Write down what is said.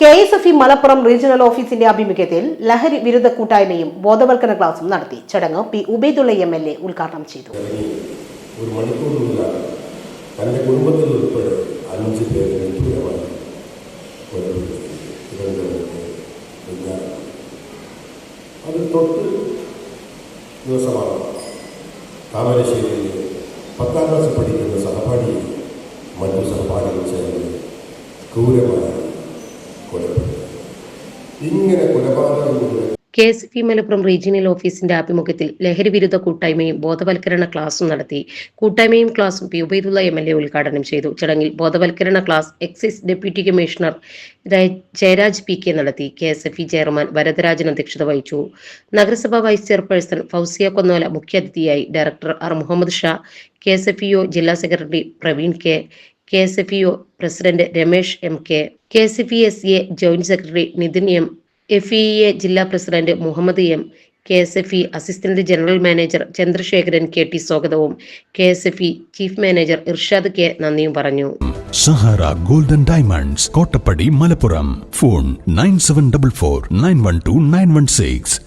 K S F E Malappuram regional ഓഫീസിന്റെ ആഭിമുഖ്യത്തിൽ ലഹരി വിരുദ്ധ കൂട്ടായ്മയും ബോധവൽക്കരണ ക്ലാസും നടത്തി. ചടങ്ങ് P. Ubaidulla M L A ഉദ്ഘാടനം ചെയ്തു. പത്താം ക്ലാസ് പഠിക്കുന്ന സഹപാഠിയെ മറ്റു സഹപാഠികൾ ചേർന്ന് ക്രൂരമായി ഇങ്ങനെ K S P Malappuram regional ഓഫീസിന്റെ ആഭിമുഖ്യത്തിൽ ലഹരി വിരുദ്ധ കൂട്ടായ്മയും ബോധവൽക്കരണ ക്ലാസും നടത്തി. കൂട്ടായ്മയും ക്ലാസും P Ubaidulla M L A ഉദ്ഘാടനം ചെയ്തു. ചടങ്ങിൽ ബോധവൽക്കരണ class excise deputy commissioner Jayaraj P K നടത്തി. K S F E chairman Varadarajan അധ്യക്ഷത വഹിച്ചു. നഗരസഭാ വൈസ് ചെയർപേഴ്സൺ ഫൗസിയ കൊന്നോല മുഖ്യാതിഥിയായി director R Muhammad Shah K S F E O ജില്ലാ secretary Praveen K K S F E O president Ramesh M K K C P S A joint secretary Nithin M F E A ജില്ലാ president Muhammad M K S F E assistant general manager Chandrasekharan K T സ്വാഗതവും K S F E chief manager Irshad K നന്ദിയും പറഞ്ഞു. Sahara Golden Diamonds Kottappadi Malappuram. Phone nine seven double four nine one two nine one six.